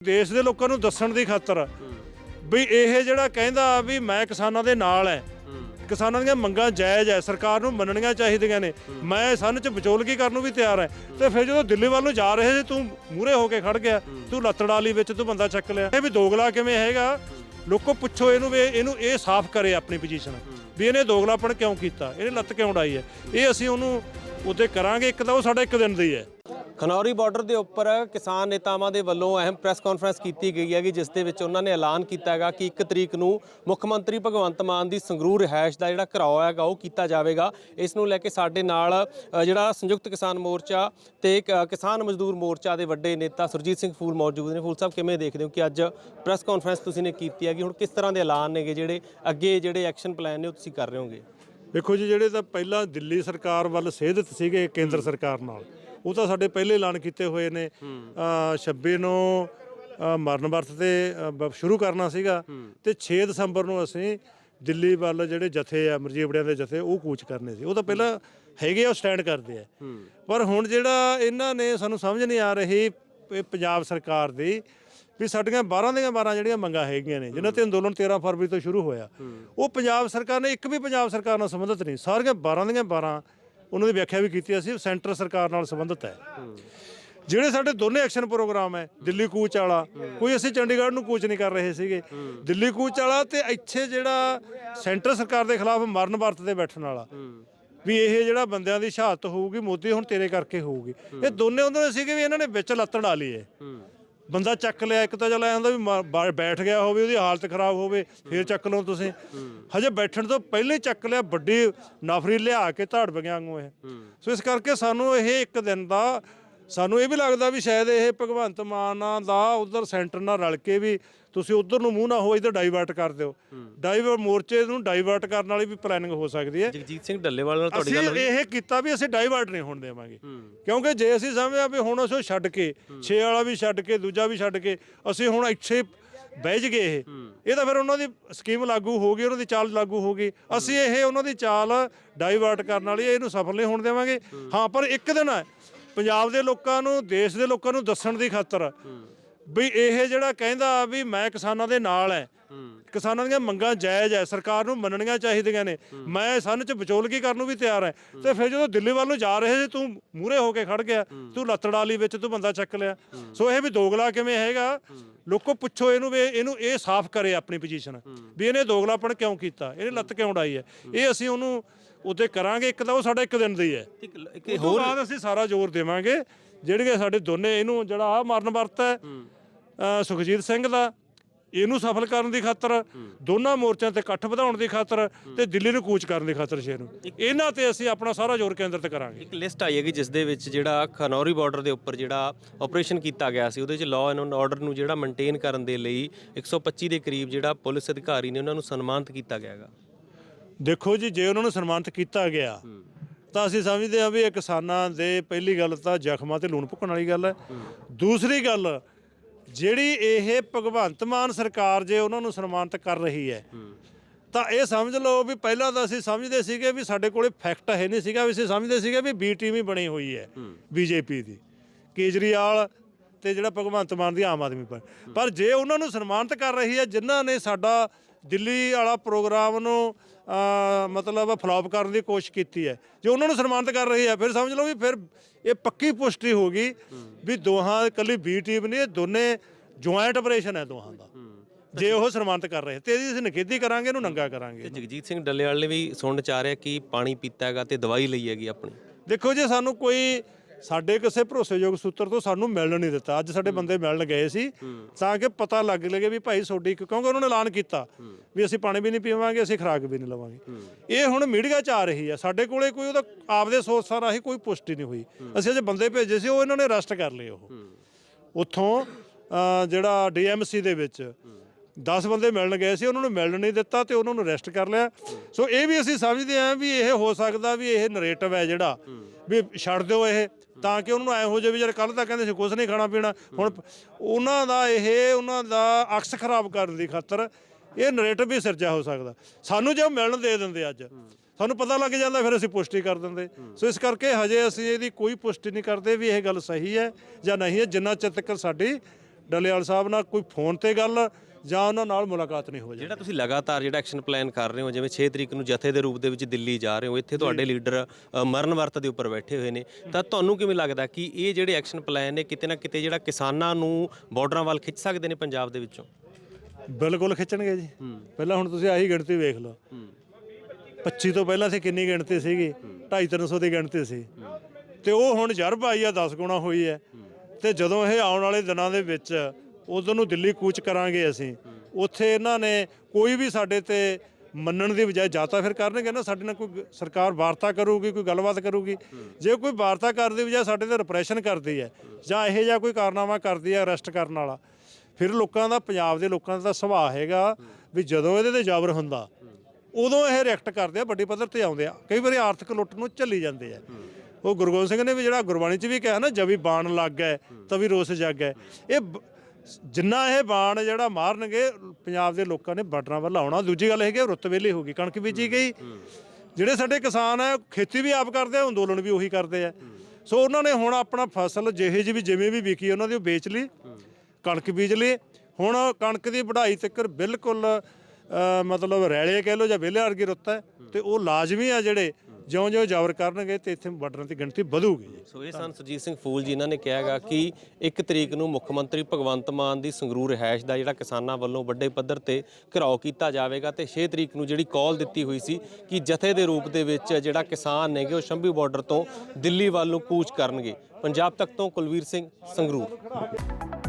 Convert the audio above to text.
ਦੇਸ਼ ਦੇ ਲੋਕਾਂ ਨੂੰ ਦੱਸਣ ਦੀ ਖਾਤਰ ਵੀ ਇਹ ਜਿਹੜਾ ਕਹਿੰਦਾ ਵੀ ਮੈਂ ਕਿਸਾਨਾਂ ਦੇ ਨਾਲ ਐ, ਕਿਸਾਨਾਂ ਦੀਆਂ ਮੰਗਾਂ ਜਾਇਜ਼ ਐ, ਸਰਕਾਰ ਨੂੰ ਮੰਨਣੀਆਂ ਚਾਹੀਦੀਆਂ ਨੇ, ਮੈਂ ਸੰਨ ਚ ਵਿਚੋਲਗੀ ਕਰਨ ਨੂੰ ਵੀ ਤਿਆਰ ਐ। ਤੇ ਫਿਰ ਜਦੋਂ ਦਿੱਲੀ ਵੱਲ ਨੂੰ ਜਾ ਰਹੇ ਸੀ, ਤੂੰ ਮੂਰੇ ਹੋ ਕੇ ਖੜ ਗਿਆ, ਤੂੰ ਲੱਤੜਾਲੀ ਵਿੱਚ, ਤੂੰ ਬੰਦਾ ਚੱਕ ਲਿਆ। ਇਹ ਵੀ ਦੋਗਲਾ ਕਿਵੇਂ ਹੈਗਾ? ਲੋਕੋ ਪੁੱਛੋ ਇਹਨੂੰ ਵੀ, ਇਹਨੂੰ ਇਹ ਸਾਫ਼ ਕਰੇ ਆਪਣੀ ਪੋਜੀਸ਼ਨ ਵੀ ਇਹਨੇ ਦੋਗਲਾਪਣ ਕਿਉਂ ਕੀਤਾ? ਇਹਨੇ ਲੱਤ ਕਿਉਂ ਉਡਾਈ ਹੈ ਇਹ ਅਸੀਂ ਉਹਨੂੰ ਉਹਦੇ ਕਰਾਂਗੇ, ਇੱਕ ਤਾਂ ਉਹ ਸਾਡਾ ਇੱਕ ਦਿਨ ਦੀ ਹੈ ਖਨੌਰੀ ਬਾਰਡਰ ਦੇ ਉੱਪਰ ਕਿਸਾਨ ਨੇਤਾਵਾਂ ਦੇ ਵੱਲੋਂ ਅਹਿਮ ਪ੍ਰੈਸ ਕਾਨਫਰੰਸ ਕੀਤੀ ਗਈ ਹੈ ਕਿ ਜਿਸ ਦੇ ਵਿੱਚ ਉਹਨਾਂ ਨੇ ਐਲਾਨ ਕੀਤਾ ਹੈਗਾ ਕਿ 1 ਤਰੀਕ ਨੂੰ ਮੁੱਖ ਮੰਤਰੀ ਭਗਵੰਤ ਮਾਨ ਦੀ ਸੰਗਰੂਰ ਰਿਹਾਇਸ਼ ਦਾ ਜਿਹੜਾ ਘਰਾਓ ਹੈਗਾ ਉਹ ਕੀਤਾ ਜਾਵੇਗਾ। ਇਸ ਨੂੰ ਲੈ ਕੇ ਸਾਡੇ ਨਾਲ ਜਿਹੜਾ ਸੰਯੁਕਤ ਕਿਸਾਨ ਮੋਰਚਾ ਤੇ ਕ- ਕਿਸਾਨ ਮਜ਼ਦੂਰ ਮੋਰਚਾ ਦੇ ਵੱਡੇ ਨੇਤਾ ਸੁਰਜੀਤ ਸਿੰਘ ਫੂਲ ਮੌਜੂਦ ਨੇ। ਫੂਲ ਸਾਹਿਬ, ਕਿਵੇਂ ਦੇਖਦੇ ਹੋ ਕਿ ਅੱਜ ਪ੍ਰੈਸ ਕਾਨਫਰੰਸ ਤੁਸੀਂ ਨੇ ਕੀਤੀ ਹੈਗੀ? ਹੁਣ ਕਿਸ ਤਰ੍ਹਾਂ ਦੇ ਐਲਾਨ ਨੇਗੇ ਜਿਹੜੇ ਅੱਗੇ ਜਿਹੜੇ ਐਕਸ਼ਨ ਪਲਾਨ ਨੇ ਉਹ ਤੁਸੀਂ ਕਰ ਰਹੇ ਹੋਗੇ? ਵੇਖੋ ਜੀ, ਜਿਹੜੇ ਤਾਂ ਪਹਿਲਾਂ ਦਿੱਲੀ ਸਰਕਾਰ ਵੱਲ ਸੇਧਿਤ ਸੀਗੇ ਕੇਂਦਰ ਸਰਕਾਰ ਨਾਲ ਉਹ ਤਾਂ ਸਾਡੇ ਪਹਿਲੇ ਐਲਾਨ ਕੀਤੇ ਹੋਏ ਨੇ। ਅ, 26 ਨੂੰ ਅ, ਮਰਨ ਵਰਤ ਤੇ ਅ, ਬ- ਸ਼ੁਰੂ ਕਰਨਾ ਸੀਗਾ। ਤੇ 6 ਦਸੰਬਰ ਨੂੰ ਅਸੀਂ ਦਿੱਲੀ ਵੱਲ ਜਿਹੜੇ ਜਥੇ ਆ ਮਰਜੀਵੜਿਆਂ ਦੇ ਜਥੇ ਉਹ ਕੂਚ ਕਰਨੇ ਸੀ। ਉਹ ਤਾਂ ਪਹਿਲਾਂ ਹੈਗੇ ਆ ਉਹ ਸਟੈਂਡ ਕਰਦੇ ਆ। ਪਰ ਹੁਣ ਜਿਹੜਾ ਇਹਨਾਂ ਨੇ ਸਾਨੂੰ ਸਮਝ ਨਹੀਂ ਆ ਰਹੀ ਇਹ ਪੰਜਾਬ ਸਰਕਾਰ ਦੀ ਵੀ ਸਾਡੀਆਂ 12 ਦੀਆਂ 12 ਜਿਹੜੀਆਂ ਮੰਗਾਂ ਹੈਗੀਆਂ ਨੇ ਜਿਨ੍ਹਾਂ ਤੇ ਅੰਦੋਲਨ 13 ਫਰਵਰੀ ਤੋਂ ਸ਼ੁਰੂ ਹੋਇਆ। ਉਹ ਪੰਜਾਬ ਸਰਕਾਰ ਨੇ ਇੱਕ ਵੀ ਪੰਜਾਬ ਸਰਕਾਰ ਨਾਲ ਸੰਬੰਧਿਤ ਨਹੀਂ। ਸਾਰੀਆਂ 12 ਦੀਆਂ 12 ਉਹਨਾਂ ਦੀ ਵਿਆਖਿਆ ਵੀ ਕੀਤੀ ਅਸੀਂ ਸੈਂਟਰ ਸਰਕਾਰ ਨਾਲ ਸੰਬੰਧਿਤ ਹੈ। ਜਿਹੜੇ ਸਾਡੇ ਦੋਨੇ ਐਕਸ਼ਨ ਪ੍ਰੋਗਰਾਮ ਹੈ, ਦਿੱਲੀ ਕੂਚ ਵਾਲਾ, ਕੋਈ ਅਸੀਂ ਚੰਡੀਗੜ੍ਹ ਨੂੰ ਕੂਚ ਨਹੀਂ ਕਰ ਰਹੇ ਸੀਗੇ। ਦਿੱਲੀ ਕੂਚ ਵਾਲਾ ਤੇ ਇੱਥੇ ਜਿਹੜਾ ਸੈਂਟਰ ਸਰਕਾਰ ਦੇ ਖਿਲਾਫ ਮਰਨ ਵਰਤ ਤੇ ਬੈਠਣ ਵਾਲਾ, ਵੀ ਇਹ ਜਿਹੜਾ ਬੰਦਿਆਂ ਦੀ ਸ਼ਹਾਦਤ ਹੋਊਗੀ, ਮੋਦੀ ਹੁਣ ਤੇਰੇ ਕਰਕੇ ਹੋਊਗੀ। ਇਹ ਦੋਨੇ ਉਹਨਾਂ ਦੇ ਸੀਗੇ ਵੀ ਇਹਨਾਂ ਨੇ ਵਿੱਚ ਲੱਤ ਡਾ ਲਈ ਹੈ। ਬੰਦਾ ਚੱਕ ਲਿਆ ਇੱਕ ਤਾਂ ਚੱਲ ਐਂ ਹੁੰਦਾ ਵੀ ਮਾ- ਬਾ- ਬੈਠ ਗਿਆ ਹੋਵੇ ਉਹਦੀ ਹਾਲਤ ਖਰਾਬ ਹੋਵੇ ਫੇਰ ਚੱਕ ਲਓ ਤੁਸੀਂ। ਹਜੇ ਬੈਠਣ ਤੋਂ ਪਹਿਲੇ ਚੱਕ ਲਿਆ ਵੱਡੀ ਨਫਰੀ ਲਿਆ ਕੇ ਧਾੜ ਬਗਿਆਂ ਵਾਂਗੂ ਇਹ। ਸੋ ਇਸ ਕਰਕੇ ਸਾਨੂੰ ਇਹ ਇੱਕ ਦਿਨ ਦਾ ਸਾਨੂੰ ਇਹ ਵੀ ਲੱਗਦਾ ਵੀ ਸ਼ਾਇਦ ਇਹ ਭਗਵੰਤ ਮਾਨ ਦਾ ਉਧਰ ਸੈਂਟਰ ਨਾਲ ਰਲ ਕੇ ਵੀ ਤੁਸੀਂ ਉਧਰ ਨੂੰ ਮੂੰਹ ਨਾ ਹੋ ਇਧਰ ਡਾਈਵਰਟ ਕਰ ਦਿਓ। ਡਾਈਵਰ ਮੋਰਚੇ ਨੂੰ ਡਾਈਵਰਟ ਕਰਨ ਵਾਲੀ ਵੀ ਪਲੈਨਿੰਗ ਹੋ ਸਕਦੀ ਹੈ। ਜਗਜੀਤ ਸਿੰਘ ਡੱਲੇਵਾਲ ਨਾਲ ਤੁਹਾਡੀ ਅਸੀਂ ਗੱਲ ਹੋਈ? ਇਹ ਕੀਤਾ ਵੀ ਅਸੀਂ ਡਾਈਵਰਟ ਨਹੀਂ ਹੋਣ ਦੇਵਾਂਗੇ। ਕਿਉਂਕਿ ਜੇ ਅਸੀਂ ਸਮਝਿਆ ਵੀ ਹੁਣ ਅਸੀਂ ਛੱਡ ਕੇ 6 ਵਾਲਾ ਵੀ ਛੱਡ ਕੇ ਦੂਜਾ ਵੀ ਛੱਡ ਕੇ ਅਸੀਂ ਹੁਣ ਇੱਥੇ ਬਹਿ ਗਏ ਇਹ। ਇਹ ਤਾਂ ਫਿਰ ਉਹਨਾਂ ਦੀ ਸਕੀਮ ਲਾਗੂ ਹੋ ਗਈ ਉਹਨਾਂ ਦੀ ਚਾਲ ਲਾਗੂ ਹੋ ਗਈ। ਅਸੀਂ ਇਹ ਉਹਨਾਂ ਦੀ ਚਾਲ ਡਾਈਵਰਟ ਕਰਨ ਵਾਲੀ ਇਹਨੂੰ ਸਫਲ ਨਹੀਂ ਹੋਣ ਦੇਵਾਂਗੇ। ਹਾਂ ਪਰ ਇੱਕ ਦਿਨ ਹੈ ਪੰਜਾਬ ਦੇ ਲੋਕਾਂ ਨੂੰ, ਦੇਸ਼ ਦੇ ਲੋਕਾਂ ਨੂੰ ਦੱਸਣ ਦੀ ਖਾਤਰ ਵੀ ਇਹ ਜਿਹੜਾ ਕਹਿੰਦਾ ਵੀ ਮੈਂ ਕਿਸਾਨਾਂ ਦੇ ਨਾਲ ਐ। ਕਿਸਾਨਾਂ ਦੀਆਂ ਮੰਗਾਂ ਜਾਇਜ਼ ਐ, ਸਰਕਾਰ ਨੂੰ ਮੰਨਣੀਆਂ ਚਾਹੀਦੀਆਂ ਨੇ। ਮੈਂ ਸੰਨ ਚ ਵਿਚੋਲਗੀ ਕਰਨ ਨੂੰ ਵੀ ਤਿਆਰ ਐ। ਤੇ ਫਿਰ ਜਦੋਂ ਦਿੱਲੀ ਵੱਲ ਨੂੰ ਜਾ ਰਹੇ ਸੀ, ਤੂੰ ਮੂਰੇ ਹੋ ਕੇ ਖੜ ਗਿਆ। ਤੂੰ ਲੱਤੜਾਲੀ ਵਿੱਚ ਤੂੰ ਬੰਦਾ ਚੱਕ ਲਿਆ। ਸੋ ਇਹ ਵੀ ਦੋਗਲਾ ਕਿਵੇਂ ਹੈਗਾ? ਲੋਕੋ ਪੁੱਛੋ ਇਹਨੂੰ ਵੀ, ਇਹਨੂੰ ਇਹ ਸਾਫ਼ ਕਰੇ ਆਪਣੀ ਪੋਜੀਸ਼ਨ ਵੀ ਇਹਨੇ ਦੋਗਲਾਪਣ ਕਿਉਂ ਕੀਤਾ? ਇਹਨੇ ਲੱਤ ਕਿਉਂ ਉਡਾਈ ਹੈ ਇਹ ਅਸੀਂ ਉਹਨੂੰ ਉਹਦੇ ਕਰਾਂਗੇ ਇੱਕ ਤਾਂ ਉਹ ਸਾਡਾ ਇੱਕ ਦਿਨ ਦੀ ਹੈ। ਇੱਕ ਇੱਕ ਉਸ ਤੋਂ ਬਾਅਦ ਅਸੀਂ ਸਾਰਾ ਜ਼ੋਰ ਦੇਵਾਂਗੇ ਜਿਹੜੇ ਸਾਡੇ ਦੋਨੇ ਇਹਨੂੰ ਜਿਹੜਾ ਆ ਮਰਨ ਵਰਤ ਹੈ ਅ, ਸੁਖਜੀਤ ਸਿੰਘ ਦਾ ਇਹਨੂੰ ਸਫਲ ਕਰਨ ਦੀ ਖਾਤਰ ਦੋਨਾਂ ਮੋਰਚਿਆਂ ਤੇ ਇਕੱਠ ਵਧਾਉਣ ਦੀ ਖਾਤਰ ਤੇ ਦਿੱਲੀ ਨੂੰ ਕੂਚ ਕਰਨ ਦੀ ਖਾਤਰ ਸ਼ੇਰ ਨੂੰ। ਇਹਨਾਂ ਤੇ ਅਸੀਂ ਆਪਣਾ ਸਾਰਾ ਜ਼ੋਰ ਕੇਂਦਰਿਤ ਕਰਾਂਗੇ। ਇੱਕ ਲਿਸਟ ਆਈ ਹੈਗੀ ਜਿਸ ਦੇ ਵਿੱਚ ਜਿਹੜਾ ਖਨੌਰੀ ਬਾਰਡਰ ਦੇ ਉੱਪਰ ਜਿਹੜਾ ਆਪਰੇਸ਼ਨ ਕੀਤਾ ਗਿਆ ਸੀ ਉਹਦੇ ਵਿੱਚ ਲਾਅ ਐਂਡ ਆਰਡਰ ਨੂੰ ਜਿਹੜਾ ਮੇਨਟੇਨ ਕਰਨ ਦੇ ਲਈ 125 ਦੇ ਕਰੀਬ ਜਿਹੜਾ ਪੁਲਿਸ ਅਧਿਕਾਰੀ ਨੇ ਉਹਨਾਂ ਨੂੰ ਸਨਮਾਨਿਤ ਕੀਤਾ ਗਿਆ ਹੈਗਾ। ਦੇਖੋ ਜੀ ਜੇ ਉਹਨਾਂ ਨੂੰ ਸਨਮਾਨਿਤ ਕੀਤਾ ਗਿਆ ਤਾਂ ਅਸੀਂ ਸਮਝਦੇ ਹਾਂ ਵੀ ਇਹ ਕਿਸਾਨਾਂ ਦੇ ਪਹਿਲੀ ਗੱਲ ਤਾਂ ਜ਼ਖਮਾਂ ਤੇ ਲੂਣ ਭੁੱਕਣ ਵਾਲੀ ਗੱਲ ਹੈ। ਦੂਸਰੀ ਗੱਲ ਜਿਹੜੀ ਇਹ ਭਗਵੰਤ ਮਾਨ ਸਰਕਾਰ ਜੇ ਉਹਨਾਂ ਨੂੰ ਸਨਮਾਨਿਤ ਕਰ ਰਹੀ ਹੈ ਤਾਂ ਇਹ ਸਮਝ ਲਓ ਵੀ ਪਹਿਲਾਂ ਤਾਂ ਅਸੀਂ ਸਮਝਦੇ ਸੀਗੇ ਵੀ ਸਾਡੇ ਕੋਲੇ ਫੈਕਟ ਹੈ ਨਹੀਂ ਸੀਗਾ ਵੀ ਅਸੀਂ ਸਮਝਦੇ ਸੀਗੇ ਵੀ ਬੀ ਟੀਮ ਹੀ ਬਣੀ ਹੋਈ ਹੈ ਬੀਜੇਪੀ ਦੀ। ਕੇਜਰੀਵਾਲ ਤੇ ਜਿਹੜਾ ਭਗਵੰਤ ਮਾਨ ਦੀ ਆਮ ਆਦਮੀ ਪਾਰਟੀ ਪਰ ਜੇ ਉਹਨਾਂ ਨੂੰ ਸਨਮਾਨਿਤ ਕਰ ਰਹੀ ਹੈ ਜਿਨ੍ਹਾਂ ਨੇ ਸਾਡਾ ਦਿੱਲੀ ਵਾਲਾ ਪ੍ਰੋਗਰਾਮ ਨੂੰ ਮਤਲਬ ਫਲॉप ਕਰਨ ਦੀ ਕੋਸ਼ਿਸ਼ ਕੀਤੀ ਹੈ। ਜੇ ਉਹਨਾਂ ਨੂੰ ਸਨਮਾਨਿਤ ਕਰ ਰਹੀ ਹੈ ਫਿਰ ਸਮਝ ਲਓ ਵੀ ਫਿਰ ਇਹ ਪੱਕੀ ਪੁਸ਼ਟੀ ਹੋ ਗਈ ਵੀ ਦੋਹਾਂ ਇਕੱਲੀ ਬੀ ਟੀਮ ਨਹੀਂ ਇਹ ਦੋਨੇ ਜੁਆਇੰਟ ਆਪਰੇਸ਼ਨ ਹੈ ਦੋਹਾਂ ਦਾ। ਜੇ ਉਹ ਸਨਮਾਨਿਤ ਕਰ ਰਹੇ ਤੇ ਇਹਦੀ ਅਸੀਂ ਨਿਖੇਧੀ ਕਰਾਂਗੇ ਇਹਨੂੰ ਨੰਗਾ ਕਰਾਂਗੇ। ਤੇ ਜਗਜੀਤ ਸਿੰਘ ਡੱਲੇਵਾਲ ਨੇ ਵੀ ਸੁਣਨ ਚ ਆ ਰਿਹਾ ਕਿ ਪਾਣੀ ਪੀਤਾ ਹੈਗਾ ਤੇ ਦਵਾਈ ਲਈ ਹੈਗੀ ਆਪਣੀ। ਦੇਖੋ ਜੇ ਸਾਨੂੰ ਕੋਈ ਸਾਡੇ ਕਿਸੇ ਭਰੋਸੇਯੋਗ ਸੂਤਰ ਤੋਂ ਸਾਨੂੰ ਮਿਲਣ ਨਹੀਂ ਦਿੱਤਾ। ਅੱਜ ਸਾਡੇ ਬੰਦੇ ਮਿਲਣ ਗਏ ਸੀ ਤਾਂ ਕਿ ਪਤਾ ਲੱਗ ਲਗੇ ਵੀ ਭਾਈ ਤੁਹਾਡੀ ਕਿਉਂਕਿ ਉਹਨਾਂ ਨੇ ਐਲਾਨ ਕੀਤਾ ਵੀ ਅਸੀਂ ਪਾਣੀ ਵੀ ਨਹੀਂ ਪੀਵਾਂਗੇ ਅਸੀਂ ਖੁਰਾਕ ਵੀ ਨਹੀਂ ਲਵਾਂਗੇ। ਇਹ ਹੁਣ ਮੀਡੀਆ 'ਚ ਆ ਰਹੀ ਆ। ਸਾਡੇ ਕੋਲੇ ਕੋਈ ਉਹਦਾ ਆਪਦੇ ਸੋਰਸਾਂ ਰਾਹੀਂ ਕੋਈ ਪੁਸ਼ਟੀ ਨਹੀਂ ਹੋਈ। ਅਸੀਂ ਅਜੇ ਬੰਦੇ ਭੇਜੇ ਸੀ ਉਹ ਇਹਨਾਂ ਨੇ ਅਰੈਸਟ ਕਰ ਲਏ ਉਹ। ਉੱਥੋਂ ਜਿਹੜਾ ਡੀਐਮਸੀ ਦੇ ਵਿੱਚ 10 ਬੰਦੇ ਮਿਲਣ ਗਏ ਸੀ ਉਹਨਾਂ ਨੂੰ ਮਿਲਣ ਨਹੀਂ ਦਿੱਤਾ ਤੇ ਉਹਨਾਂ ਨੂੰ ਅਰੈਸਟ ਕਰ ਲਿਆ। ਸੋ ਇਹ ਵੀ ਅਸੀਂ ਸਮਝਦੇ ਹਾਂ ਵੀ ਇਹ ਹੋ ਸਕਦਾ ਵੀ ਇਹ ਨਰੇਟਿਵ ਹੈ ਜਿਹੜਾ। ਵੀ ਛੱਡ ਦਿਓ ਇਹ, ਤਾਂ ਕਿ ਉਹਨਾਂ ਨੂੰ ਐ ਹੋ ਜਾਵੇ ਯਾਰ ਕੱਲ ਤਾਂ ਕਹਿੰਦੇ ਸੀ ਕੁਝ ਨਹੀਂ ਖਾਣਾ ਪੀਣਾ। ਹੁਣ ਉਹਨਾਂ ਦਾ ਇਹ, ਉਹਨਾਂ ਦਾ ਅਕਸ ਖਰਾਬ ਕਰਨ ਦੀ ਖਾਤਰ ਇਹ ਨਰੇਟਿਵ ਵੀ ਸਿਰਜਿਆ ਹੋ ਸਕਦਾ। ਸਾਨੂੰ ਜੇ ਉਹ ਮਿਲਣ ਦੇ ਦਿੰਦੇ ਅੱਜ, ਸਾਨੂੰ ਪਤਾ ਲੱਗ ਜਾਂਦਾ ਫਿਰ ਅਸੀਂ ਪੁਸ਼ਟੀ ਕਰ ਦਿੰਦੇ। ਸੋ ਇਸ ਕਰਕੇ ਹਜੇ ਅਸੀਂ ਇਹਦੀ ਕੋਈ ਪੁਸ਼ਟੀ ਨਹੀਂ ਕਰਦੇ ਵੀ ਇਹ ਗੱਲ ਸਹੀ ਹੈ ਜਾਂ ਨਹੀਂ ਹੈ। ਜਿੰਨਾ ਚਿਰ ਤੱਕ ਸਾਡੀ ਡੱਲੇਵਾਲ ਸਾਹਿਬ ਨਾਲ ਕੋਈ ਫੋਨ ਤੇ ਗੱਲ ਜਾਂ ਉਹਨਾਂ ਨਾਲ ਮੁਲਾਕਾਤ ਨਹੀਂ ਹੋ ਜਿਹੜਾ ਤੁਸੀਂ ਲਗਾਤਾਰ ਜਿਹੜਾ ਐਕਸ਼ਨ ਪਲਾਨ ਕਰ ਰਹੇ ਹੋ ਜਿਵੇਂ 6 ਤਰੀਕ ਨੂੰ ਜਥੇ ਦੇ ਰੂਪ ਦੇ ਵਿੱਚ ਦਿੱਲੀ ਜਾ ਰਹੇ ਹੋ ਇੱਥੇ ਤੁਹਾਡੇ ਲੀਡਰ ਅ, ਮਰਨ ਵਰਤ ਦੇ ਉੱਪਰ ਬੈਠੇ ਹੋਏ ਨੇ। ਤਾਂ ਤੁਹਾਨੂੰ ਕਿਵੇਂ ਲੱਗਦਾ ਕਿ ਇਹ ਜਿਹੜੇ ਐਕਸ਼ਨ ਪਲਾਨ ਨੇ ਕਿਤੇ ਨਾ ਕਿਤੇ ਜਿਹੜਾ ਕਿਸਾਨਾਂ ਨੂੰ ਬਾਰਡਰਾਂ ਵੱਲ ਖਿੱਚ ਸਕਦੇ ਨੇ ਪੰਜਾਬ ਦੇ ਵਿੱਚੋਂ? ਬਿਲਕੁਲ ਖਿੱਚਣਗੇ ਜੀ। ਪਹਿਲਾਂ ਹੁਣ ਤੁਸੀਂ ਆਹੀ ਗਿਣਤੀ ਵੇਖ ਲਓ। 25 ਤੋਂ ਪਹਿਲਾਂ ਸੀ ਕਿੰਨੀ ਗਿਣਤੀ ਸੀਗੀ? 2.5 300 ਦੀ ਗਿਣਤੀ ਸੀ। ਤੇ ਉਹ ਹੁਣ ਜਰਬ ਆਈ ਆ 10 ਗੁਣਾ ਹੋਈ ਹੈ। ਤੇ ਜਦੋਂ ਇਹ ਆਉਣ ਵਾਲੇ ਦਿਨਾਂ ਦੇ ਵਿੱਚ ਉਦੋਂ ਨੂੰ ਦਿੱਲੀ ਕੂਚ ਕਰਾਂਗੇ ਅਸੀਂ। ਉੱਥੇ ਇਹਨਾਂ ਨੇ ਕੋਈ ਵੀ ਸਾਡੇ ਤੇ ਮੰਨਣ ਦੀ ਬਜਾਏ ਜਾਂ ਤਾਂ ਫਿਰ ਕਰਨਗੇ ਨਾ, ਸਾਡੇ ਨਾਲ ਕੋਈ ਸਰਕਾਰ ਵਾਰਤਾ ਕਰੂਗੀ, ਕੋਈ ਗੱਲਬਾਤ ਕਰੂਗੀ। ਜੇ ਕੋਈ ਵਾਰਤਾ ਕਰਦੀ ਬਜਾਏ ਸਾਡੇ ਤੇ ਰਿਪਰੈਸ਼ਨ ਕਰਦੀ ਹੈ ਜਾਂ ਇਹੋ ਜਿਹਾ ਕੋਈ ਕਾਰਨਾਮਾ ਕਰਦੀ ਹੈ ਅਰੈਸਟ ਕਰਨ ਵਾਲਾ, ਫਿਰ ਲੋਕਾਂ ਦਾ, ਪੰਜਾਬ ਦੇ ਲੋਕਾਂ ਦਾ ਤਾਂ ਸੁਭਾਅ ਹੈਗਾ ਵੀ ਜਦੋਂ ਇਹਦੇ ਤੇ ਜ਼ਬਰ ਹੁੰਦਾ, ਉਦੋਂ ਇਹ ਰਿਐਕਟ ਕਰਦੇ ਆ, ਵੱਡੀ ਪੱਧਰ ਤੇ ਆਉਂਦੇ ਆ। ਕਈ ਵਾਰੀ ਆਰਥਿਕ ਲੁੱਟ ਨੂੰ ਝੱਲੀ ਜਾਂਦੇ ਆ। ਉਹ ਗੁਰੂ ਗੋਬਿੰਦ ਸਿੰਘ ਨੇ ਵੀ ਜਿਹੜਾ ਗੁਰਬਾਣੀ 'ਚ ਵੀ ਕਿਹਾ ਨਾ, ਜਵੀ ਬਾਣ ਲੱਗ ਗਏ, ਤਵੀ ਰੋਸ ਜਾਗ ਗਏ। ਇਹ ਜਿੰਨਾ ਇਹ ਬਾਣ ਜਿਹੜਾ ਮਾਰਨਗੇ ਪੰਜਾਬ ਦੇ ਲੋਕਾਂ ਨੇ ਬਾਰਡਰਾਂ ਵੱਲ ਆਉਣਾ। ਦੂਜੀ ਗੱਲ ਇਹ ਕਿ ਰੁੱਤ ਵੇਲੇ ਹੋ ਗਈ ਕਣਕ ਬੀਜੀ ਗਈ। ਜਿਹੜੇ ਸਾਡੇ ਕਿਸਾਨ ਆ ਖੇਤੀ ਵੀ ਆਪ ਕਰਦੇ ਆ ਅੰਦੋਲਨ ਵੀ ਉਹੀ ਕਰਦੇ ਆ। ਸੋ ਉਹਨਾਂ ਨੇ ਹੁਣ ਆਪਣਾ ਫਸਲ ਜਿਹੇ ਜਿਹੀ ਵੀ ਜਿਵੇਂ ਵੀ ਵਿਕੀ ਉਹਨਾਂ ਦੀ ਉਹ ਵੇਚ ਲਈ ਕਣਕ ਬੀਜ ਲਈ। ਹੁਣ ਕਣਕ ਦੀ ਵਢਾਈ ਤੱਕ ਬਿਲਕੁਲ ਮਤਲਬ ਰੈਲੇ ਕਹਿ ਲੋ ਜਾਂ ਵਿਹਲੇ ਵਰਗੀ ਰੁੱਤ ਹੈ। ਤੇ ਉਹ ਲਾਜ਼ਮੀ ਆ ਜਿਹੜੇ ਜਿਉਂ-ਜਿਉਂ ਜਾਵਰ ਕਰਨਗੇ ਤੇ ਇੱਥੇ ਬਾਰਡਰਾਂ ਦੀ ਗਿਣਤੀ ਵਧੂਗੀ ਸੋ ਇਹ ਸਨ ਸੁਰਜੀਤ ਸਿੰਘ ਫੂਲ ਜੀ, ਇਹਨਾਂ ਨੇ ਕਿਹਾਗਾ ਕਿ ਇੱਕ ਤਰੀਕ ਨੂੰ ਮੁੱਖ ਮੰਤਰੀ ਭਗਵੰਤ ਮਾਨ ਦੀ ਸੰਗਰੂਰ ਰਿਹਾਇਸ਼ ਦਾ ਜਿਹੜਾ ਕਿਸਾਨਾਂ ਵੱਲੋਂ ਵੱਡੇ ਪੱਧਰ ਤੇ ਘਰਾਓ ਕੀਤਾ ਜਾਵੇਗਾ ਤੇ 6 ਤਰੀਕ ਨੂੰ ਜਿਹੜੀ ਕਾਲ ਦਿੱਤੀ ਹੋਈ ਸੀ ਕਿ ਜਥੇ ਦੇ ਰੂਪ ਦੇ ਵਿੱਚ ਜਿਹੜਾ ਕਿਸਾਨ ਨੇਗੇ ਉਹ ਸ਼ੰਭੀ ਬਾਰਡਰ ਤੋਂ ਦਿੱਲੀ ਵੱਲ ਨੂੰ ਕੂਚ ਕਰਨਗੇ। ਪੰਜਾਬ ਤੱਕ ਤੋਂ ਕੁਲਵੀਰ ਸਿੰਘ ਸੰਗਰੂਰ।